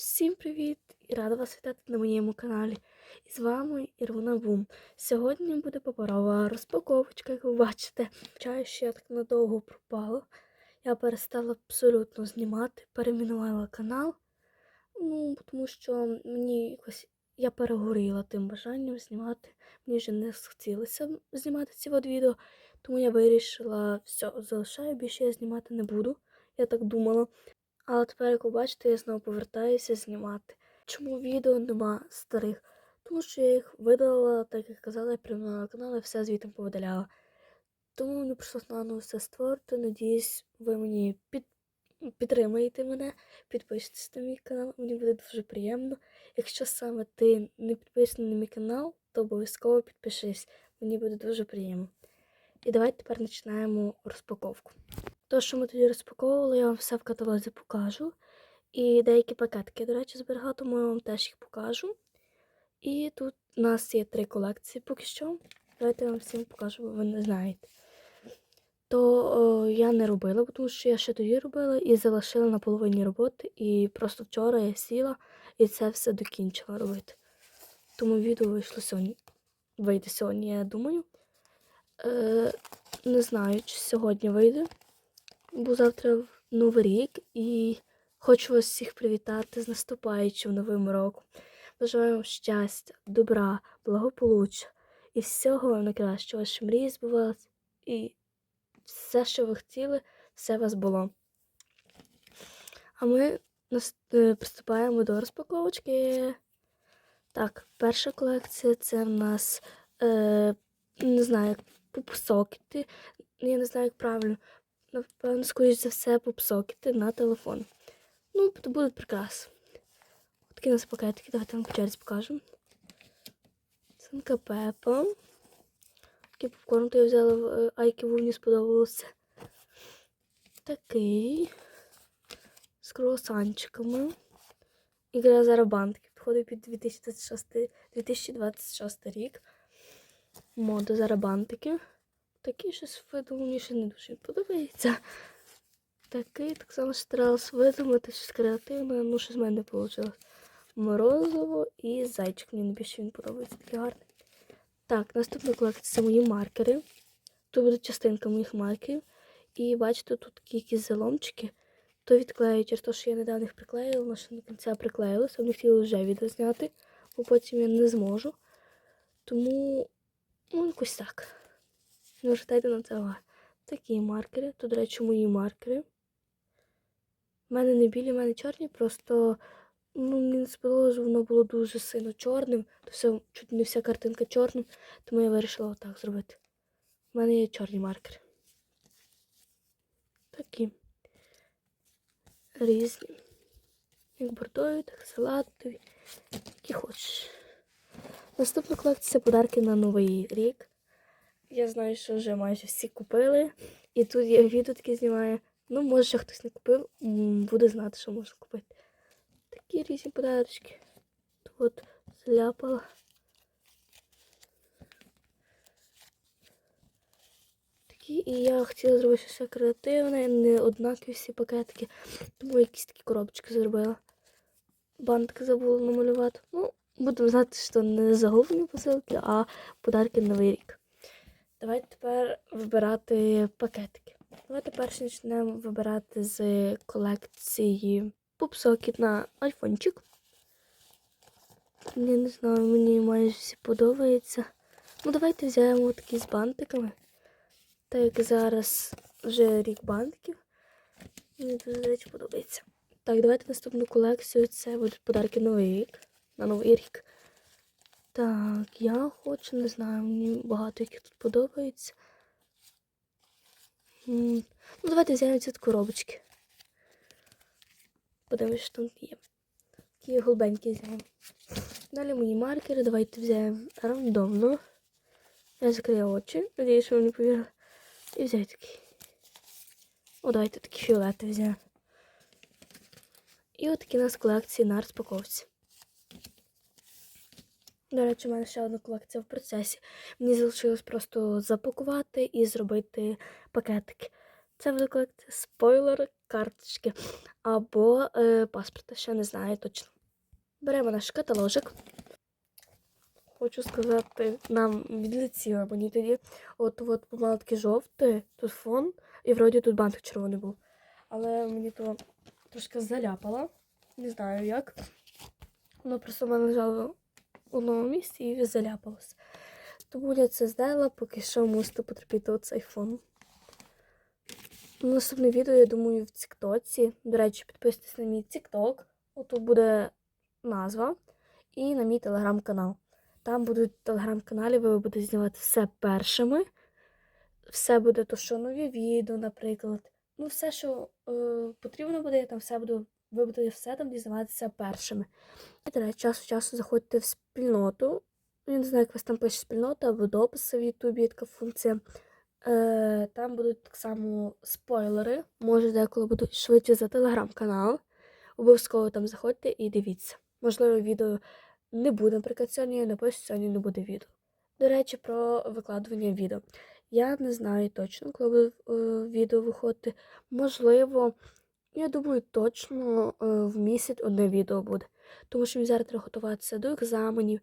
Всім привіт! І рада вас вітати на моєму каналі. І з вами Ірвана Бум. Сьогодні буде паперова розпаковочка, як ви бачите. Чаю, що я так надовго пропала. Я перестала абсолютно знімати, перейменувала канал. Ну, тому що мені якось я перегоріла тим бажанням знімати. Мені вже не хотілося знімати ці от відео, тому я вирішила, все, залишаю, більше я знімати не буду. Я так думала. Але тепер, як ви бачите, я знову повертаюся знімати. Чому відео нема старих? Тому що я їх видалила, так як казала, я приймала канал і все звітом повидаляла. Тому мені прийшлося наново все створити. Надіюсь, ви мені під... підтримаєте мене, підпишитесь на мій канал, мені буде дуже приємно. Якщо саме ти не підписаний на мій канал, то обов'язково підпишись. Мені буде дуже приємно. І давайте тепер починаємо розпаковку. То, що ми тоді розпаковували, я вам все в каталозі покажу. І деякі пакетики, до речі, зберігав, тому я вам теж їх покажу. І тут у нас є три колекції поки що. Давайте я вам всім покажу, бо ви не знаєте. То о, я не робила, тому що я ще тоді робила і залишила на половині роботи. І просто вчора я сіла і це все докінчила робити. Тому відео вийшло сьогодні. Вийде сьогодні, я думаю. Е, не знаю, чи сьогодні вийде бо завтра Новий рік і хочу вас всіх привітати з наступаючим новим роком. Бажаю вам щастя, добра, благополуччя і всього вам найкращого, ваші мрії збувалися, і все, що ви хотіли, все у вас було. А ми е, приступаємо до розпаковочки. Так, перша колекція це в нас е, не знаю, пупсокети. Я не знаю, як правильно напевно, скоріш за все, попсокети на телефон. Ну, то буде прекрасно. Такі у нас пакетики, давайте вам по черзі покажу. Санка Пепа. Такий попкорн, то я взяла в е, мені сподобалося. Такий. З круасанчиками. Ігра Зарабантки. Підходить під 2026, 2026 рік. Мода Зарабантики. Такий щось видумав, мені ще не дуже подобається. Такий так само старалась видумати щось креативне, ну щось з мене не вийшло. Морозиво і зайчик. Мені найбільше він подобається, такий гарний. Так, наступна колекція це мої маркери. Тут буде частинка моїх маркерів. І бачите, тут якісь заломчики. То відклею через те, що я недавно їх приклеїла, але ще до кінця приклеїлася. Вони хотіли вже відео зняти, бо потім я не зможу. Тому, ну, якось так. Звертайте на це увагу. Такі маркери. Тут, до речі, мої маркери. У мене не білі, в мене чорні, просто ну, мені не сподобалося, воно було дуже сильно чорним. То все, чуть не вся картинка чорним, тому я вирішила отак зробити. У мене є чорні маркери. Такі. Різні. Як бордові, так салатові. Які хочеш. Наступна колекція подарки на Новий рік. Я знаю, що вже майже всі купили. І тут я відео таке знімаю. Ну, може, ще хтось не купив, буде знати, що можна купити. Такі різні подарочки. Тут зляпала. Такі, і я хотіла зробити щось креативне, не однакові всі пакетики. Тому якісь такі коробочки зробила. Бантики забула намалювати. Ну, будемо знати, що не загублені посилки, а подарки на Новий рік. Давайте тепер вибирати пакетики. Давайте перше почнемо вибирати з колекції пупсокіт на айфончик. Я не знаю, мені майже всі подобається. Ну, давайте взяємо такі з бантиками. Так як зараз вже рік бантиків. Мені дуже речі, подобається. Так, давайте наступну колекцію. Це будуть подарки Новий рік. На Новий рік. Так, я хочу, не знаю, мені багато яких тут подобається. Ну, давайте взяємо ці коробочки. Подивимось, що там є. Такі голубенькі взяємо. Далі мої маркери, давайте взяємо рандомно. Я закрию очі, надіюсь, що не повірили. І взяю такий. О, давайте такі фіолети взяємо. І отакі у нас колекції на розпаковці. До речі, у мене ще одна колекція в процесі. Мені залишилось просто запакувати і зробити пакетики. Це буде колекція спойлер карточки або е, паспорта, ще не знаю точно. Беремо наш каталожик. Хочу сказати, нам відлетіло мені тоді. От от помало таке жовте, тут фон, і вроді тут бантик червоний був. Але мені то трошки заляпало. Не знаю як. Воно просто в мене лежало одному місці і заляпалось. Тому я це здала, поки що мусите потерпіти оцей фон. Наступне відео, я думаю, в Тіктоці. До речі, підписуйтесь на мій Тікток. Отут буде назва. І на мій телеграм-канал. Там будуть телеграм-каналі, ви будете знімати все першими. Все буде то, що нові відео, наприклад. Ну, все, що е, потрібно буде, я там все буду. Ви будете все там дізнаватися першими. І до час від часу заходьте в спільноту. Я не знаю, як вас там пише спільнота або дописи в Ютубі, є така функція. Е, там будуть так само спойлери. Може, деколи будуть швидше за телеграм-канал. Обов'язково там заходьте і дивіться. Можливо, відео не буде, наприклад, сьогодні, напишу, сьогодні не буде відео. До речі, про викладування відео. Я не знаю точно, коли буде е, відео виходити. Можливо, я думаю, точно е, в місяць одне відео буде. Тому що мені зараз треба готуватися до екзаменів.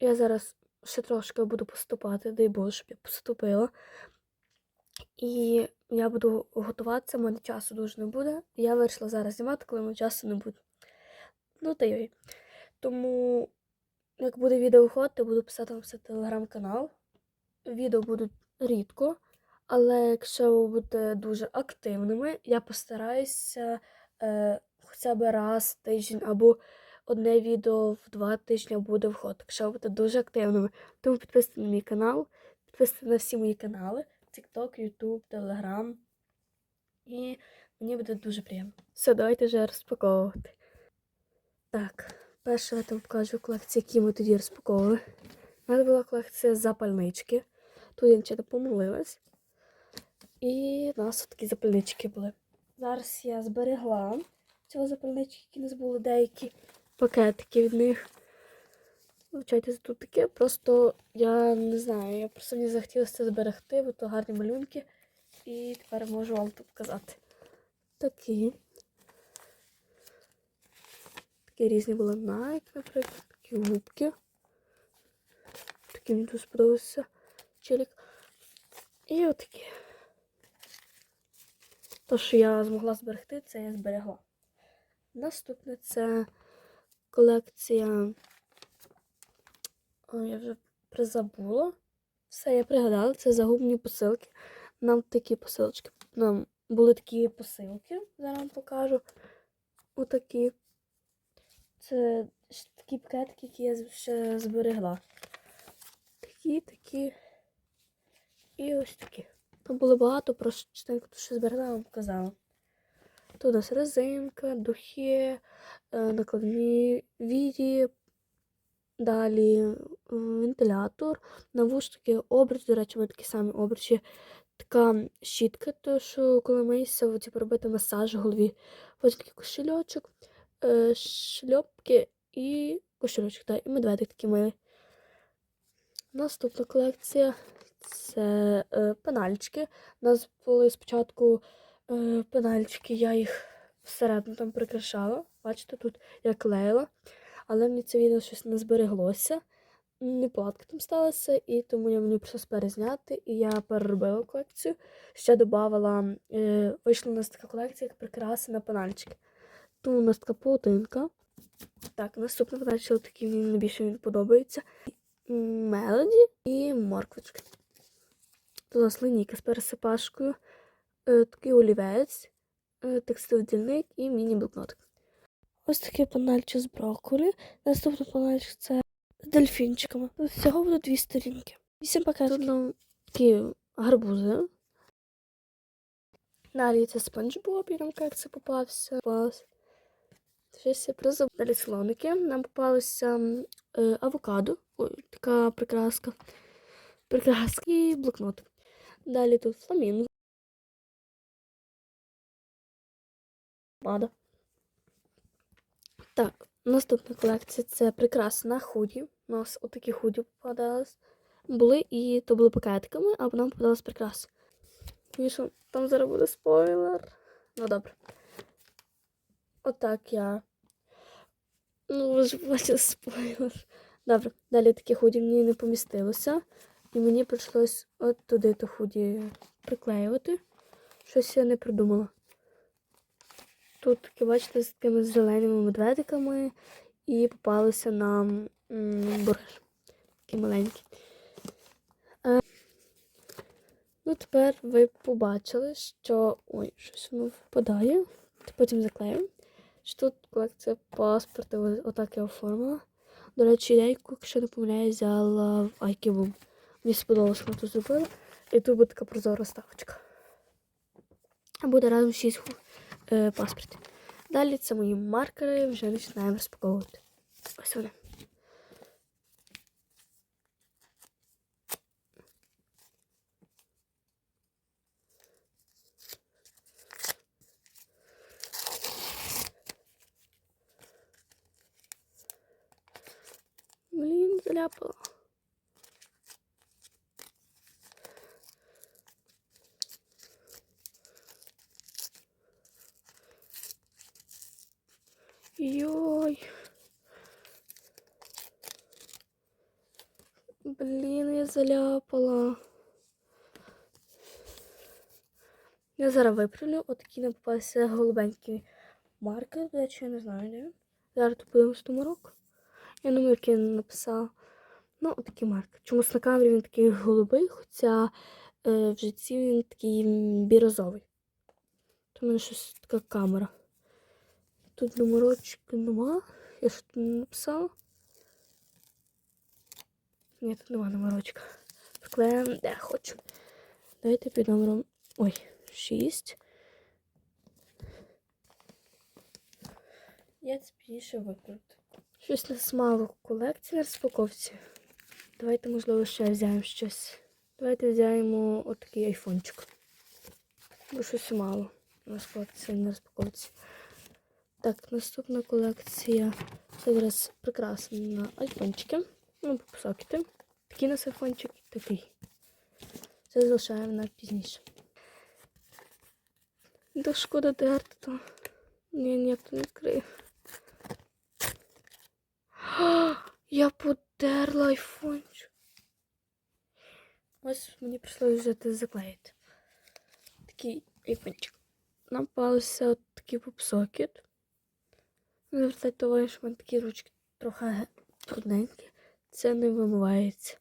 Я зараз ще трошки буду поступати, дай Боже, щоб я поступила. І я буду готуватися, в мене часу дуже не буде. Я вирішила зараз знімати, коли мене часу не буде. Ну та йой. Тому, як буде відео виходити, буду писати вам все телеграм-канал. Відео будуть рідко, але якщо ви будете дуже активними, я постараюся е, хоча б раз в тиждень або одне відео в два тижні буде вход, якщо ви будете дуже активними. Тому підписуйтесь на мій канал, підписуйтесь на всі мої канали: TikTok, YouTube, Telegram. І мені буде дуже приємно. Все, давайте вже розпаковувати. Так, перше я вам покажу колекції, які ми тоді розпаковували. У мене була колекція запальнички. Тут я нічого помилилась. І у нас такі запальнички були. Зараз я зберегла цього запальнички, які нас були деякі пакетики від них. Вивчайте, тут таке. Просто я не знаю, я просто мені захотілося це зберегти, бо то гарні малюнки. І тепер можу вам тут показати. Такі. Такі різні були Nike, наприклад, такі губки. Такі мені дуже сподобався челік. І отакі. То, що я змогла зберегти, це я зберегла. Наступне це колекція. О, я вже призабула. Все, я пригадала, це загубні посилки. Нам такі посилочки. Нам були такі посилки, зараз вам покажу. Отакі. Це такі пакетики, які я ще зберегла. Такі, такі. І ось такі. Там було багато, просто частенько то, що зберегла, я вам показала. Тут у нас резинка, духи, е, накладні вії, далі е, вентилятор, навушники, обруч, до речі, мене такі самі обручі. Така щітка, то що коли миєшся, типу, робити масаж в голові. Ось такий кошельочок, е, шльопки і кошельочок, так, і медведик такий милий. Наступна колекція це е, пенальчики. У нас були спочатку е, пенальчики, я їх всередину там прикрашала. Бачите, тут я клеїла. Але мені це відео щось не збереглося. Неплатка там сталася, і тому я мені прийшлося перезняти, і я переробила колекцію. Ще додавала, е, вийшла у нас така колекція, як прикраси на пенальчики. Тут у нас така паутинка. Так, наступний пенальчик такий мені найбільше він подобається. Мелоді і морквочки. Нас линійка з пересипашкою, е, такий олівець, е, текстиль дільник і міні-блокнотик. Ось такий панельчик з брокколі. Наступний панельчик це з дельфінчиками. Всього буде дві сторінки. Вісім пакетів. Тут нам такі гарбузи. Далі це спанч Боб, і нам як це попався. Щось я призаб. Далі слоники. Нам попалося е, авокадо. Ой, така прикраска. Прикраска і блокнот. Далі тут фламінго. Мада. Так, наступна колекція це прикраси на худі. У нас отакі худі попадались. Були і то були пакетиками, а нам попадались прикраси. Звісно, там зараз буде спойлер. Ну добре. Отак я. Ну, ви ж бачите спойлер. Добре, далі такі худі мені не помістилося. І мені прийшлось от туди то худі приклеювати. Щось я не придумала. Тут таке, бачите, з такими зеленими медведиками і попалися нам м, бургер. Такі маленькі. Е, ну, тепер ви побачили, що. Ой, щось воно впадає. Потім заклею. Що тут колекція паспорту, отак я оформила. До речі, ідейку, якщо не помиляюсь, взяла в Айкібум. Мені сподобалось, що тут зробила. І тут буде така прозора ставочка. Буде разом 6 е, паспортів. Далі це мої маркери, вже починаємо розпаковувати. Ось вони. Блін, заляпала. Я зараз виправлю. Отакий нам попався голубенький маркер. До речі, я не знаю, де. Зараз тут подивимось номерок. Я номерки не написала. Ну, отакий маркер. Чомусь на камері він такий голубий, хоча е, в житті він такий бірозовий. То в мене щось така камера. Тут номерочки нема. Я що тут не написала? Ні, тут нема номерочка. Вклеїмо де хочу. Давайте під номером. Ой, 6. Я це пізніше виправити. Щось нас мало колекції на розпаковці. Давайте, можливо, ще взяємо щось. Давайте взяємо отакий айфончик. Бо щось мало на розпаковці, на розпаковці. Так, наступна колекція. Це зараз прикрасені на айфончики. Ну, посокіти. Такий у нас такий. Це залишаємо на пізніше. Да шкода дерти то. Ні, ніяк то не відкрию. Я подерла айфончик. Ось мені прийшлося взяти заклеїти. Такий айфончик. Нам попався от такий попсокет. Звертайте увагу, що в мене такі ручки трохи трудненькі. Це не вимивається.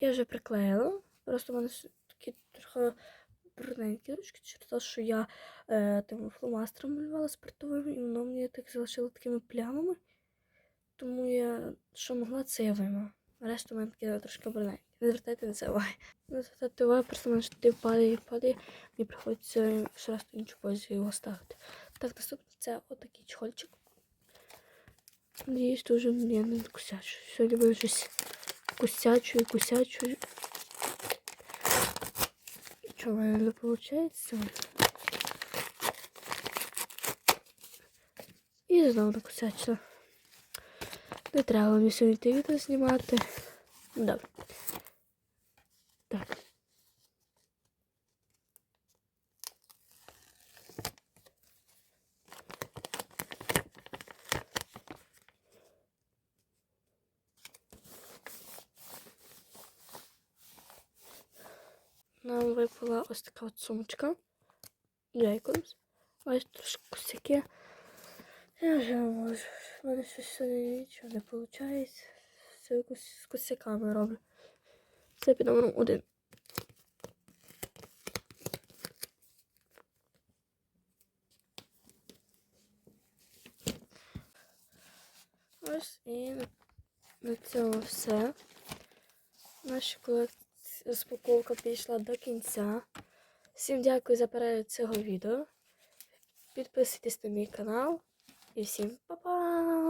Я вже приклеїла. Просто в мене такі трохи брудненькі ручки через те, що я е, тим фломастером малювала спиртовим, і воно мені так залишило такими плямами. Тому я, що могла, це я вимила. Решта в мене такі трошки брудненькі. Не звертайте на це уваги. Не звертайте уваги, просто мене ти падає і падає, мені приходиться ще раз іншу позицію його ставити. Так, наступне це отакий чохольчик. тоже мне надо не кусячу. Сегодня буде щось кусячу и кусячу. Чого наверное, получается? І знову накусячила. Не треба мені сьогодні відео знімати. Добре. Нам випала ось така от сумочка. Джейкобс. Ось трошки косяки. Я вже можу. У мене щось нічого не виходить. Все якось з косяками роблю. Це під номером один. Ось і на, цьому все. Наша колекція розпаковка пішла до кінця. Всім дякую за перегляд цього відео. Підписуйтесь на мій канал. І всім па-па!